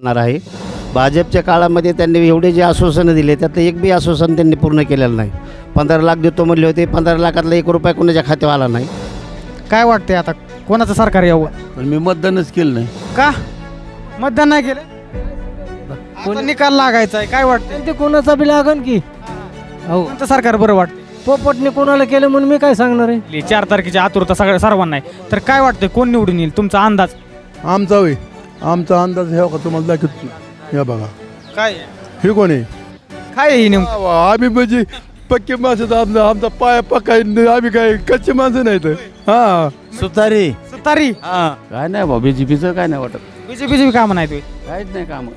करणार आहे. भाजपच्या काळामध्ये त्यांनी एवढे जे आश्वासनं दिले त्यातलं एक बी आश्वासन त्यांनी पूर्ण केलेलं नाही. पंधरा लाख देतो म्हणले होते पंधरा लाखातला एक रुपया कोणाच्या खात्यावर आला नाही. काय वाटतंय आता? कोणाचं सरकार यावं? पण मी मतदानच केलं नाही. का? मतदान नाही केलं? आता निकाल लागायचा आहे काय वाटतंय? ते कोणाचा बी लागन की? हो. कोणतं सरकार बरं वाटतं पोपटने कोणाला केलं म्हणून मी काय सांगणार आहे? चार तारखेची आतुरता सगळ्या सर्वांना आहे. तर काय वाटतंय कोण निवडून येईल? तुमचा अंदाज? आमचा होय आमचा अंदाज हे का तुम्हाला दाखवत या बघा. काय? हे कोण आहे? काय ही नेमकं? आम्ही म्हणजे पक्के माणसं आमचा आमचा पाय पक्का. आम्ही काय कच्चे माणसं नाहीत. हा. सुतारी. सुतारी? काय नाही बा बीजेपीचं काय नाही वाटत. बीजेपीची काम नाही तुम्ही काहीच नाही काम.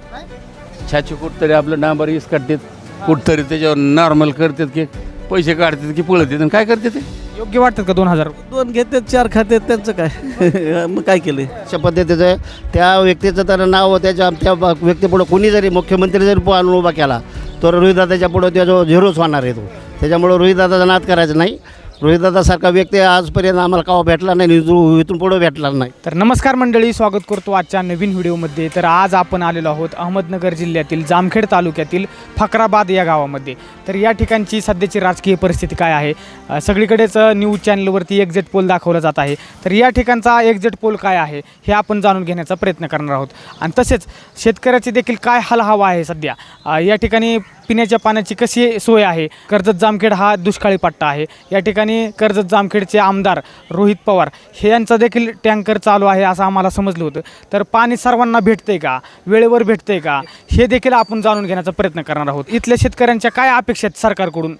छाची कुठतरी आपलं डांबर इस काढतात कुठतरी त्याच्यावर नॉर्मल करतात की पैसे काढतात की पळत येतात काय करते ते? योग्य वाटतात का दोन हजार? दोन घेतात चार खात्यात त्यांचं काय? मग काय केलं अशा पद्धतीचं त्या व्यक्तीचं तर नाव त्याच्या त्या ब- व्यक्तीपुढं कोणी जरी मुख्यमंत्री जरी प- आणून उभा केला तर रोहितदादाच्या पुढं त्याचा झिरोच होणार आहे तो. त्याच्यामुळं रोहितदादाचा नाद करायचा नाही. रोहितदादासारखा व्यक्ती आजपर्यंत आम्हाला कावा भेटला नाही इथून इथून पुढं भेटला नाही. तर नमस्कार मंडळी स्वागत करतो आजच्या नवीन व्हिडिओमध्ये. तर आज आपण आलेलो आहोत अहमदनगर जिल्ह्यातील जामखेड तालुक्यातील फकराबाद या गावामध्ये. तर या ठिकाणची सध्याची राजकीय परिस्थिती काय आहे? सगळीकडेच न्यूज चॅनलवरती एक्झिट पोल दाखवला जात आहे. तर या ठिकाणचा एक्झिट पोल काय आहे हे आपण जाणून घेण्याचा प्रयत्न करणार आहोत. आणि तसेच शेतकऱ्याची देखील काय हाल हवा आहे सध्या? या ठिकाणी पिण्याच्या पाण्याची कशी सोय आहे? कर्जत जामखेड हा दुष्काळी पट्टा आहे. या ठिकाणी कर्जत जामखेडचे आमदार रोहित पवार हे यांचा देखील टँकर चालू आहे असं आम्हाला समजलं होतं. तर पाणी सर्वांना भेटतंय का? वेळेवर भेटतंय का? हे देखील आपण जाणून घेण्याचा प्रयत्न करणार आहोत. इथल्या शेतकऱ्यांच्या काय अपेक्षा आहेत सरकारकडून?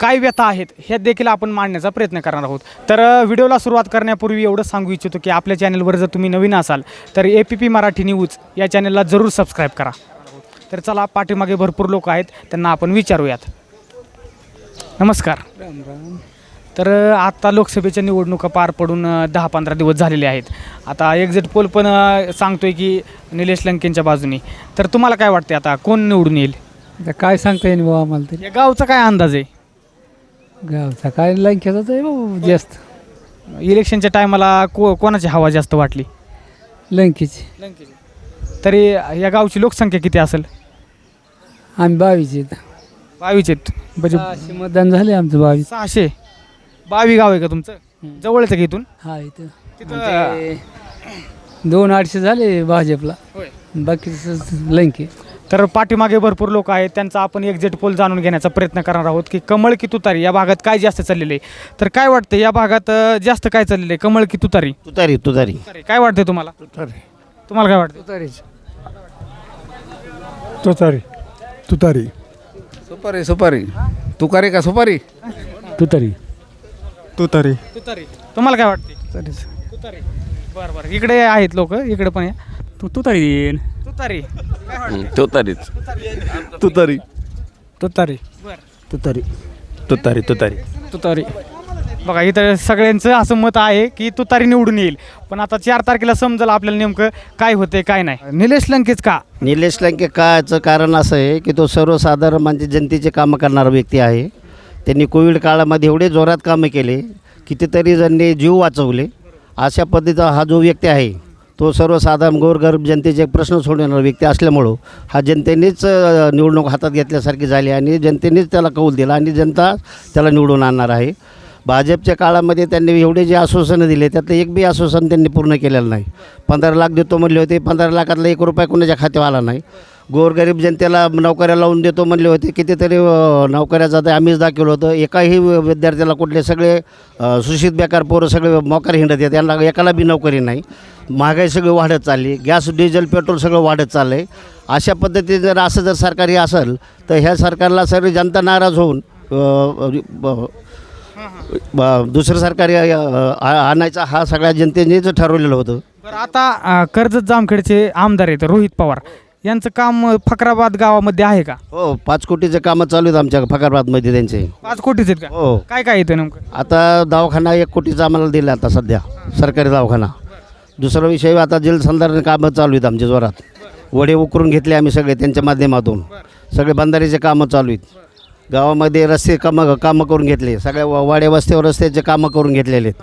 काय व्यथा आहेत? हे देखील आपण मांडण्याचा प्रयत्न करणार आहोत. तर व्हिडिओला सुरुवात करण्यापूर्वी एवढं सांगू इच्छितो की आपल्या चॅनलवर जर तुम्ही नवीन असाल तर A P P Marathi news या चॅनलला जरूर सबस्क्राईब करा. तर चला पाठीमागे भरपूर लोक आहेत त्यांना आपण विचारूयात. नमस्कार. तर अ, आता लोकसभेच्या निवडणुका पार पडून दहा पंधरा दिवस झालेले आहेत. आता एक्झिट पोल पण सांगतोय की निलेश लंकेंच्या बाजूनी. तर तुम्हाला काय वाटते आता कोण निवडून येईल? आता काय सांगता येईल बाबा आम्हाला तरी. या गावचा काय अंदाज आहे? गावचा काय लंकेचाच आहे बाबा जास्त. इलेक्शनच्या टायमाला को कोणाची हवा जास्त वाटली? लंकेची. तरी या गावची लोकसंख्या किती असेल? आम्ही बावीस आहेत. बावीस आहेत. म्हणजे सहाशे मतदान झाले आमचं बावीस. सहाशे. बावी गाव आहे का तुमचं? जवळच आहे का इथून? हा इथं. तिथं दोन अडीचशे झाले भाजपला. होय. बाकी लंके. तर पाठीमागे भरपूर लोक आहेत. त्यांचा आपण एक्झिट पोल जाणून घेण्याचा प्रयत्न करणार आहोत की कमळ की तुतारी या भागात काय जास्त चाललेलं आहे? तर काय वाटतं या भागात अं, जास्त काय चाललेलं आहे? कमळ की तुतारी? तुतारी तुतारी. तुतारी. काय वाटतंय तुम्हाला? तुम्हाला काय वाटतं तुतारीच. तुतारी. तुतारी. सुपारी सुपारी. तुकारी का सुपारी? तुतारी. तुतारी. तुतारी. तुम्हाला काय वाटते? तुतारी. बरं बरं. इकडे आहेत लोक इकडे पण या. तू तुतारी येईन. तुतारी. काय वाटतं? तुतारीच. तुतारी. तुतारी. बरं. तुतारी. तुतारी तुतारी. तुतारी. बघा इथं सगळ्यांचं असं मत आहे की तुतारी निवडून येईल. पण आता चार तारखेला समजेल आपल्याला नेमकं काय होतंय काय नाही. निलेश लंकेच का? निलेश लंके काचं कारण असं आहे की तो सर्वसाधारण म्हणजे जनतेचे कामं करणारा व्यक्ती आहे. त्यांनी कोविड काळामध्ये एवढे जोरात कामं केले कितीतरी जणांनी जीव वाचवले. अशा पद्धतीचा हा जो व्यक्ती आहे तो सर्वसाधारण गोरगरीब जनतेचे प्रश्न सोडवणारा व्यक्ती असल्यामुळं हा जनतेनेच निवडणूक हातात घेतल्यासारखी झाली आणि जनतेनेच त्याला कौल दिला आणि जनता त्याला निवडून आणणार आहे. भाजपच्या काळामध्ये त्यांनी एवढे जे आश्वासनं दिले त्यातलं एक बी आश्वासन त्यांनी पूर्ण केलेलं नाही. पंधरा लाख देतो म्हणले होते पंधरा लाखातला एक रुपया कोणाच्या खात्यावर आला नाही. गोरगरीब जनतेला नोकऱ्या लावून देतो म्हणले होते कितीतरी नोकऱ्याचा नोकऱ्याचं आता आम्हीच दाखवलं होतं. एकाही विद्यार्थ्याला कुठले सगळे सुशित बेकार पोरं सगळे मोकार हिंडत आहेत यांना एकाला बी नोकरी नाही. महागाई सगळी वाढत चालली गॅस डिझेल पेट्रोल सगळं वाढत चाललं आहे अशा पद्धतीने जर असं जर सरकार हे असेल तर ह्या सरकारला सर्व जनता नाराज होऊन ब- दुसरं सरकार आ- आणायचा हा सगळ्या जनतेनेच ठरवलेलं होतं. बरं आता अं, कर्जत जामखेडचे आमदार आहेत रोहित पवार. यांचं काम अं, फकराबाद गावामध्ये आहे का? हो पाच कोटीचे कामं चालू आहेत आमच्या फकारबादमध्ये त्यांचे. पाच कोटीच आहेत का? हो. काय काय येतं नेमकं? आता दवाखाना एक कोटीचा आम्हाला दिला आता सध्या सरकारी दवाखाना. दुसरा विषय आता जलसंधारण कामं चालू आहेत आमच्या जोरात. वडे उकरून घेतले आम्ही सगळे त्यांच्या माध्यमातून. सगळे बंधारीचे कामं चालू आहेत. गावामध्ये रस्ते कामं कामं करून घेतले. सगळ्या वा- वाड्या वस्त्यावर रस्त्याचे कामं करून घेतलेले. आहेत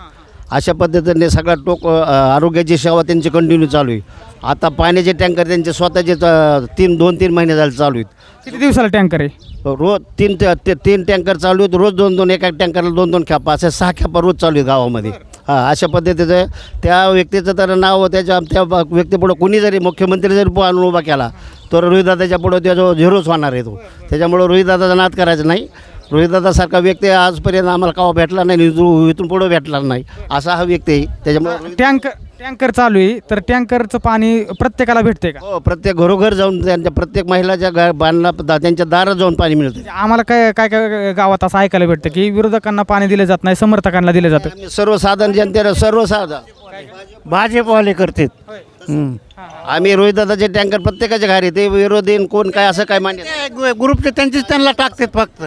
अशा पद्धतीने सगळा टोक अ, आरोग्याची सेवा त्यांची कंटिन्यू चालू आहे. आता पाण्याचे टँकर त्यांचे स्वतःचे अ, तीन दोन तीन महिने झाले चालू आहेत. किती दिवसाला टँकर आहे? रोज तीन ते ते- तीन टँकर चालू आहेत. रोज दोन दोन एका टँकरला दोन दोन खेपा अशा सहा खेपा रोज चालू आहेत गावामध्ये. हां अशा पद्धतीचं त्या व्यक्तीचं तर नाव त्याच्या त्या व्यक्तीपुढं कुणी जरी मुख्यमंत्री जरी आणून उभा केला तर रोहितदादाच्या पुढं त्याचा झिरोच होणार आहे तो. त्याच्यामुळं रोहितदादाचा नाद करायचा नाही. रोहितदादासारखा व्यक्ती आजपर्यंत आम्हाला कावा भेटला नाही इथून पुढं भेटला नाही. असा हा व्यक्ती आहे. त्याच्यामुळं टँकर टँकर चालू आहे तर टँकरचं पाणी प्रत्येकाला भेटते का? हो प्रत्येक घरोघर जाऊन त्यांच्या प्रत्येक महिलाच्या गा बांधला त्यांच्या दारात जाऊन पाणी मिळतं. आम्हाला काय काय काय गावात असं ऐकायला भेटतं की विरोधकांना पाणी दिलं जात नाही समर्थकांना दिलं जातं. आम्ही सर्वसाधारण जनतेला सर्वसाधारण भाजपवाले करतात. आम्ही रोहितदादाचे टँकर प्रत्येकाच्या घरी ते विरोधी न कोण काय असं काय मान्य ग्रुपचे त्यांचीच त्यांना टाकतात फक्त.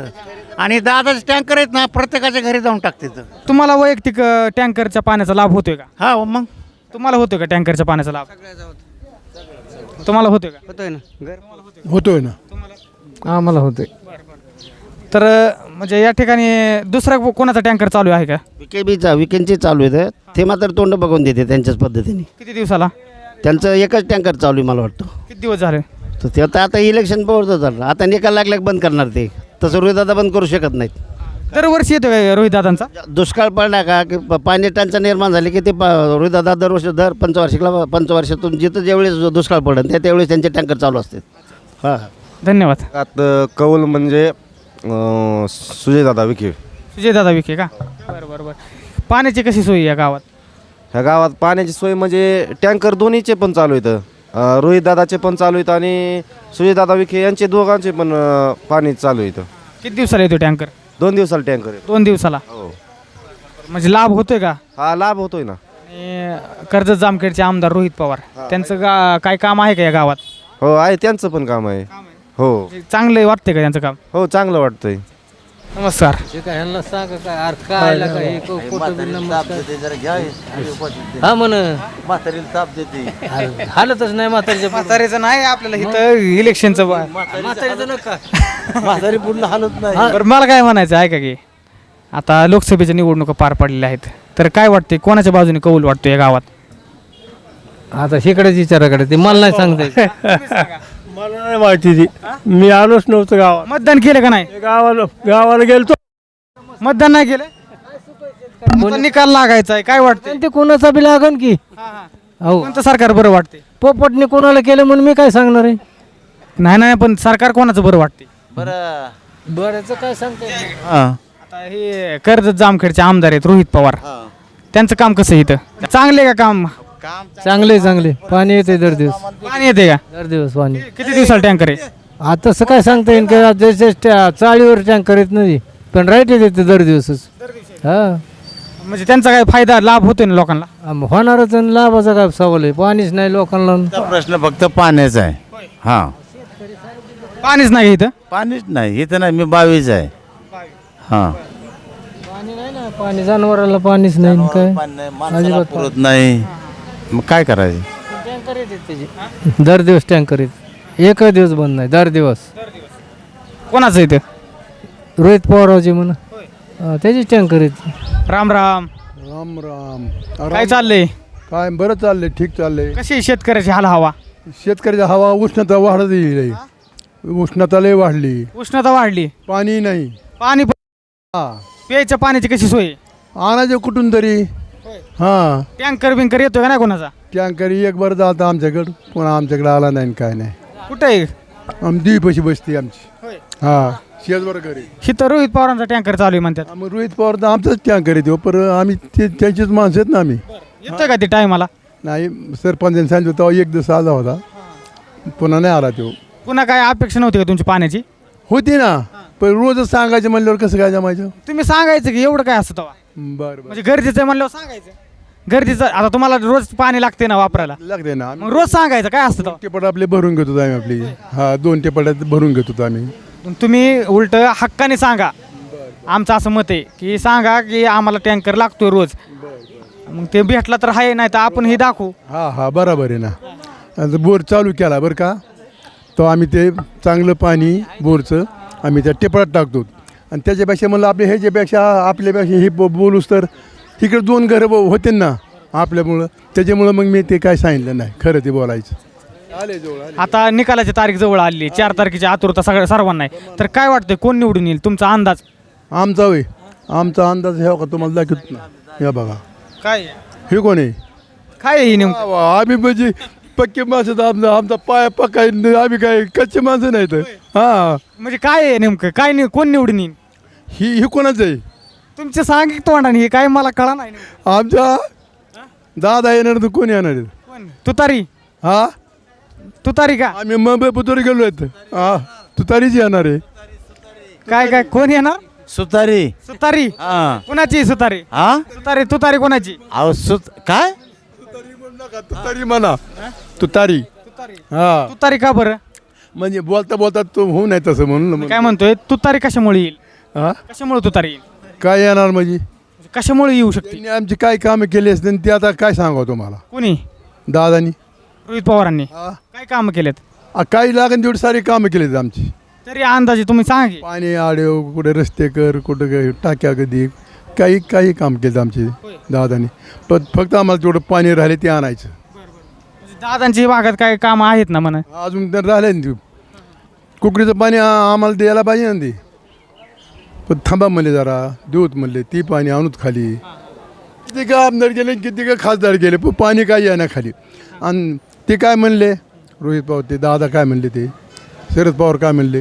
आणि दादाचे टँकर आहेत ना प्रत्येकाच्या घरी जाऊन टाकतात. तुम्हाला वैयक्तिक अ, टँकरच्या पाण्याचा लाभ होतोय का? हा हो मग. तुम्हाला होतोय का टँकरच्या पाण्याचा लाभ? तुम्हाला होतोय का? होतोय ना. होतोय ना. आम्हाला होते तर अ, म्हणजे या ठिकाणी दुसरा को- कोणाचा टँकर चालू आहे का? विकेबीचा विकेंडचे चालू आहेत. ते मात्र तोंड बघून देते त्यांच्याच पद्धतीने. किती दिवसाला? त्यांचं एकच टँकर चालू आहे मला वाटतं. किती दिवस झाले? तर ते आता आता इलेक्शन पवरचं झालं आता निकाल लागल्या बंद करणार ते. तसं रोहितदादा बंद करू शकत नाहीत. दरवर्षी येतो का रोहित दादांचा? दुष्काळ पडला का? की प- पाणी टंचा निर्माण झाली की ते प- रोहितदादा दरवर्षी दर पंचवार्षिकला पंचवार्षिकतून जिथं ज्यावेळेस दुष्काळ पडेल त्या त्यावेळेस त्यांचे टँकर चालू असतात. हां. धन्यवाद. आत कौल म्हणजे अं, सुजयदादा विखे. सुजय दादा विखे का? बरं बरं बरं. पाण्याची कशी सोय या गावात? ह्या गावात पाण्याची सोय म्हणजे टँकर दोन्हीचे पण चालू आहेत. रोहित दादाचे पण चालू आहेत आणि सुजयदादा विखे यांचे दोघांचे पण अं, पाणी चालू आहे इथं किती दिवसाला येतो टँकर? दोन दिवसाला टँकर दोन दिवसाला? हो. म्हणजे लाभ होतोय का? हा लाभ होतोय ना. आणि कर्जत जामखेडचे आमदार रोहित पवार त्यांचं गा काय काम आहे का या गावात? हो आहे त्यांचं पण काम आहे. हो. चांगलं वाटतंय का त्यांचं काम? हो चांगलं वाटतंय. नमस्कार. ह्यांना सांगा काय अरे काय लागा हे को- कुठं बी नमस्कार. हा. म्हण. अरे, हालतच नाही म्हातारीच्या म्हातारीचं नाही आपल्याला इथं इलेक्शनचं बा- म्हातारीचं नका. म्हातारी पूर्ण हालत नाही. बरं मला काय म्हणायचं आहे का की आता लोकसभेच्या निवडणुका पार पडलेल्या आहेत. तर काय वाटते कोणाच्या बाजूने कौल वाटतो या गावात? आता इकडेच विचाराकडे ते मला नाही सांगता मला नाही माहिती ती. मी आलोच नव्हतं गावात. मतदान केलं का नाही? गावाला गावाला गेलतो. मतदान नाही केलं? आता निकाल लागायचा आहे? काय वाटतंय? ते कोणाचा बी लागन की. हो कोणतं सरकार बरं वाटते पोपटने कोणाला केलं म्हणून मी काय सांगणार आहे? नाही नाही पण सरकार कोणाचं बरं वाटते बऱ्याच काय सांगता आता हे कर्जत जामखेडचे आमदार आहेत रोहित पवार. त्यांचं काम कसं आहे इथं? चांगले का काम? चांगले चांगले पाणी येते दर दिवस. पाणी येते का? दर दिवस पाणी. किती दिवसाला टँकर आहे? आता तसं काय सांगता येईल का? जसे त्या चाळीवर टँकर येत नाही पण राईट येते दर दिवसच. हा. म्हणजे त्यांचा काय फायदा लाभ होतोय ना लोकांना? आम- होणारच आणि लाभाचा काय सवाल आहे? पाणीच नाही लोकांना. प्रश्न फक्त पाण्याचा आहे. हां. पाणीच नाही इथं? पाणीच नाही. इथं नाही मी बावीस आहे. हां. पाणी नाही ना? पाणी जनावराला पाणीच नाही आणि काय? माणसाला पुरत नाही. मग काय करायचं? दर दिवस टँकर येत. एक दिवस बंद नाही दर दिवस. कोणाचं इथं रोहित पवारावची म्हणा हा, त्याचीच टँकर येते. राम राम. राम राम. काय चाललंय? काय बरं चाललंय ठीक चाललंय. कशी आहे शेतकऱ्याची हाल हवा? शेतकऱ्याची हवा उष्णता वाढत येईल उष्णता लय वाढली. उष्णता वाढली. पाणी नाही. पाणी प- हा. प्यायच्या पाण्याची कशी सोय? आणायचं कुठून तरी. हा. टँकर बिंकर येतोय का नाही कोणाचा? टँकर एक बरं जाता आमच्याकडं कोणा आमच्याकडे आला नाही आणि काय नाही. कुठं आहे? आम दिवशी बसते आमची. हा शेजवर घरी. इथं रोहित पवारांचा टँकर चालू आहे म्हणतात. मग रोहित पवार तर आमचाच टँकर येतो पर आम्ही ते त्यांचीच माणसं आहेत ना आम्ही. येतोय का ते टायमाला? नाही सरपंचाने सांगितलं तेव्हा एक दिवस आला होता. पुन्हा नाही आला तो. पुन्हा काय अपेक्षा नव्हती का तुमची पाण्याची? होती ना पण रोजच सांगायचं म्हणल्यावर कसं काय जमायचं? तुम्ही सांगायचं की एवढं काय असतं तेव्हा. बरं बरं. म्हणजे गरजेचं आहे म्हणल्यावर सांगायचं. गरजेचं आता तुम्हाला रोज पाणी लागते ना वापरायला. लागते ना. मग रोज सांगायचं काय असतं तेव्हा? टेपट आपले भरून घेतो आम्ही आपली. हा दोन टेपटात भरून घेतो आम्ही. तुम्ही उलट हक्काने सांगा. आमचं असं मत आहे की सांगा की आम्हाला टँकर लागतोय रोज. मग ते भेटला तर आहे नाही तर आपण हे दाखवू. हा हा बरोबर आहे ना. आता बोर चालू केला बरं का? तो आम्ही ते चांगलं पाणी बोरचं आम्ही त्या टेपळात टाकतो. आणि त्याच्यापेक्षा म्हणलं आपल्या ह्याच्यापेक्षा आपल्यापेक्षा हे बो- बोलूस तर इकडे दोन घरं ब- होते ना आपल्यामुळं. त्याच्यामुळं मग मी ते काय सांगितलं नाही. खरं ते बोलायचं. आले जवळ आले. आता निकालाची तारीख जवळ आली. चार तारखेची आतुरता सगळ्या सर्वांना आहे. तर काय वाटतंय कोण निवडून येईल? तुमचा अंदाज? आमचा होय. आमचा अंदाज हे का तुम्हाला दाखवत ना. या बघा. काय? हे कोण आहे? काय आहे हे नेमकं? वा, आम्ही म्हणजे पक्के माणसं तर आमचा आमचा पाय पक्का आहे. आम्ही काय कच्चे माणसं नाहीत. हा. म्हणजे काय आहे नेमकं? काय नि- कोण निवडून येईल? ही ही कोणाचं आहे? तुमचे सांग तोंडाने हे काय मला कळा नाही. नेमकं. आमच्या दादा येणार तर कोण येणार आहेत? कोण? तुतारी. हा? तुतारी का? आम्ही मुंबई पुतोरी गेलो आहेत. हा तुतारीच येणार आहे. काय काय कोण येणार? सुतारी. सुतारी. हा. कोणाची सुतारी? हा? सुतारी तुतारी कोणाची? अहो सुत काय? तुतारी म्हणा तुतारी हा. तुतारी का बरं? म्हणजे बोलता बोलता तो होऊ नये तसं म्हणून. मी काय म्हणतोय तुतारी कशामुळे येईल? हा? कशामुळे तुतारी येईल? काय येणार म्हणजे? म्हणजे कशामुळे येऊ शकते? त्यांनी आमची काय कामं केली असते ते आता काय सांगावं तुम्हाला? कोणी? दादानी. रोहित पवारांनी. हा. काय कामं केलेत? आ, काही लागेल तेवढी सारी कामं केली आहेत आमची. तरी अंदाजे तुम्ही सांगा की. पाणी आडव कुठे रस्ते कर कुठं काय टाक्या कधी काही काही काम केलं आमचे दादानी. पण फक्त आम्हाला तेवढं पाणी राहिले ते आणायचं. म्हणजे दादांची भागात काय कामं आहेत ना म्हणा? अजून तर राहिले ना ते. कुकडीचं पाणी आ- आम्हाला द्यायला पाहिजे ना ते. पण थांबा म्हणले जरा देऊत म्हणले ती पाणी आणूत खाली. किती का आमदार गेले किती का खासदार गेले पण पाणी काय येणार खाली? आणि ते काय म्हणले? रोहित पवार ते दादा काय म्हणले ते? शरद पवार काय म्हणले?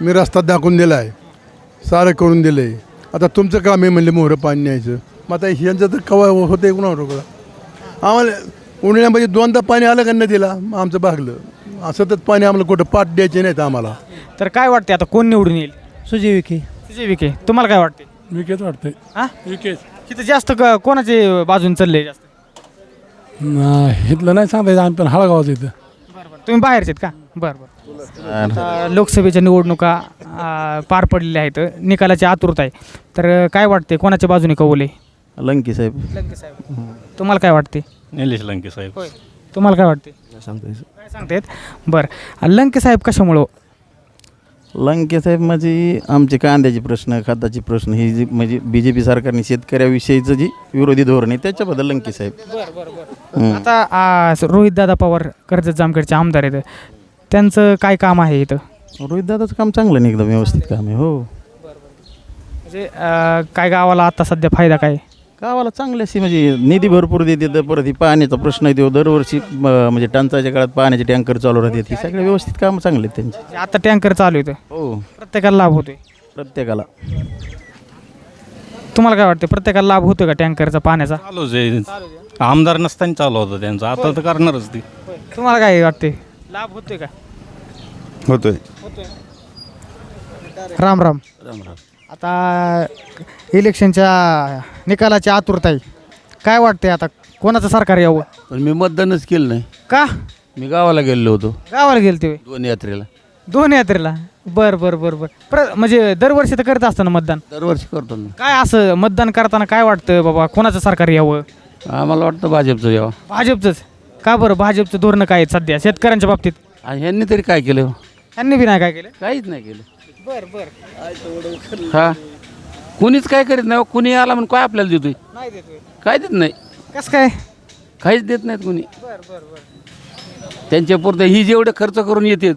मी रस्ता दाखवून दिला आहे सारं करून दिलं आहे आता तुमचं काम आहे म्हणले मोहरं पाणी न्यायचं. मग आता ह्यांचं तर कवा होतं आहे कुणावर रोकला आम्हाला उन्हाळ्यामध्ये दोनदा पाणी आलं का नदीला? मग आमचं भागलं. सतत पाणी आम्हाला कुठं पाठ द्यायचे नाहीत आम्हाला. तर काय वाटते आता कोण निवडून येईल? सुजय विखे. सुजय विखे तुम्हाला काय वाटते? विकेच वाटतंय हा? विकेच. तिथं जास्त क- कोणाचे बाजून चालले जास्त? इथलं नाही सांगता येत आम्ही पण हळगावाच इथं. बरं बरं. तुम्ही बाहेरचे आहेत का? बरं बरं. आता लोकसभेच्या निवडणुका पार पडलेल्या आहेत. निकालाची आतुरता आहे. तर काय वाटते? कोणाच्या बाजूने कौले लंकी साहेब. लंके साहेब. तुम्हाला काय वाटते? निलेश लंके साहेब. होय. तुम्हाला काय वाटते? काय सांगतायत बरं. लंके साहेब कशामुळं लंके साहेब म्हणजे आमचे कांद्याचे प्रश्न खताचे प्रश्न ही जी म्हणजे बी जे पी सरकारने शेतकऱ्याविषयीचं जी विरोधी धोरण आहे त्याच्याबद्दल लंके साहेब. हम्म. आता आ, रोहित दादा पवार कर्जत जामखेडचे आमदार आहेत. त्यांचं काय काम आहे इथं? रोहित दादाचं काम चांगलं आहे ना एकदम व्यवस्थित काम आहे हो. म्हणजे आ, काय गावाला आता सध्या फायदा काय? गावाला चांगले अशी म्हणजे निधी भरपूर देते तर परत ही पाण्याचा प्रश्न आहे तो दरवर्षी म, म्हणजे टंचाच्या काळात पाण्याचे टँकर चालू राहतात. ही सगळे व्यवस्थित कामं चांगले आहेत त्यांचे. म्हणजे आता टँकर चालू आहे हो. प्रत्येकाला लाभ होतोय. प्रत्येकाला. तुम्हाला काय वाटतं प्रत्येकाला लाभ होतोय का टँकरचा पाण्याचा? चालूच आहे. आमदार नसताना चालू होतं त्यांचं. आता तर करणारच ती. तुम्हाला काय वाटते लाभ होतोय का? होतोय. राम राम. आता इलेक्शनच्या निकालाची आतुरता आहे काय वाटते आता? कोणाचं सरकार यावं? पण मी मतदानच केलं नाही. का? मी गावाला गेलेलो होतो. गावाला गेलते होय. दोन यात्रेला. दोन यात्रेला? बर बर बर बर. प्र म्हणजे दरवर्षी तर करत असतं ना मतदान. दरवर्षी करतो ना. काय असं मतदान करताना काय वाटतं बाबा? कोणाचं सरकार यावं? आम्हाला वाटतं भाजपचं यावं. भाजपचंच? का बरं? भाजपचं धोरणं काय आहेत सध्या? शेतकऱ्यांच्या बाबतीत? आणि ह्यांनी तरी काय केलं? त्यांनी बी नाही काय केलं? काहीच नाही केलं. बर बर. हा. कुणीच काय करीत नाही कुणी आला म्हणून काय आपल्याला देतोय? नाही देतोय. काय देत नाही. कसं काय? काहीच देत नाहीत कुणी. त्यांच्या पुरतं ही जेवढे खर्च करून येतात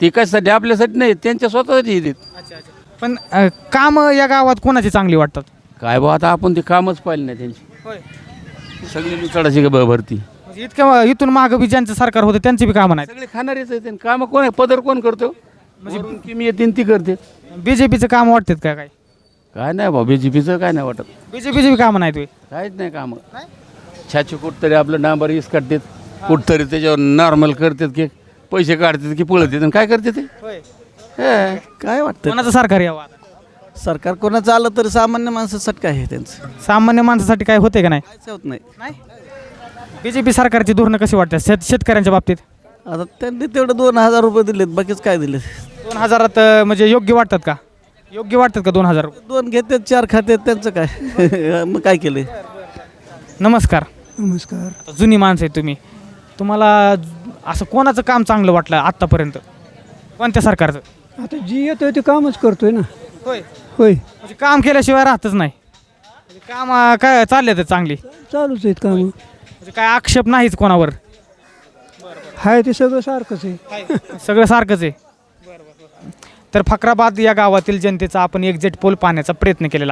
ते कशासाठी आपल्यासाठी नाही त्यांच्या स्वतःसाठी येतात. अच्छा अच्छा. पण कामं या गावात कोणाची चांगली वाटतात? काय बा आता आपण ते कामच पाहिले नाही त्यांची. होय. सगळी मिसळाची ब- भरती. म्हणजे इतकं इथून मागं बी ज्यांचं सरकार होतं त्यांची बी कामं नाहीत. सगळे खाणारेच आहेत कामं कोण आहे? पदर कोण करतो? म्हणजे किमी येतील ती करते. बी जे पीचं काम वाटतात का काय? काय नाही बा बीजेपीचं काय नाही वाटत. बी जे पीची बी कामं नाहीत होय. काहीच नाही कामं. छाची कुठतरी आपलं डांबर इस काढतात कुठतरी त्याच्यावर नॉर्मल करतात की पैसे काढतात की पळत येतात काय करते ते? हे. काय वाटतं? कोणाचं सरकार यावं आता? सरकार कोणाचं आलं तर सामान्य माणसासाठी काय आहे त्यांचं. सामान्य माणसासाठी काय होते का नाही? काहीच होत नाही. नाही? बी जे पी सरकारची धोरणं कशी वाटतात? शेत शेतकऱ्यांच्या बाबतीत? आता त्यांनी तेवढं दोन हजार रुपये दिलेत बाकीच काय दिले दोन हजारात अं, म्हणजे योग्य वाटतात का? योग्य वाटतात का दोन हजार? रुपये दोन घेतात चार खात्यात त्यांचं काय? मग काय केलंय? नमस्कार. नमस्कार. आता जुनी माणसं आहे तुम्ही. तुम्हाला ज- असं कोणाचं काम चांगलं वाटलं आत्तापर्यंत? कोणत्या सरकारचं? आता जी येतोय ते कामच करतोय ना. होय. होय. म्हणजे काम केल्याशिवाय राहतच नाही. काम काय चालले तर चांगली? चालूच आहेत काम. म्हणजे काय आक्षेप नाहीच कोणावर? हाय ते सगळं सारखंच आहे. सगळं सारखंच आहे. तर फकराबाद या गावातील जनतेचा आपण एक्झिट पोल पाहण्याचा प्रयत्न केलेला आहे.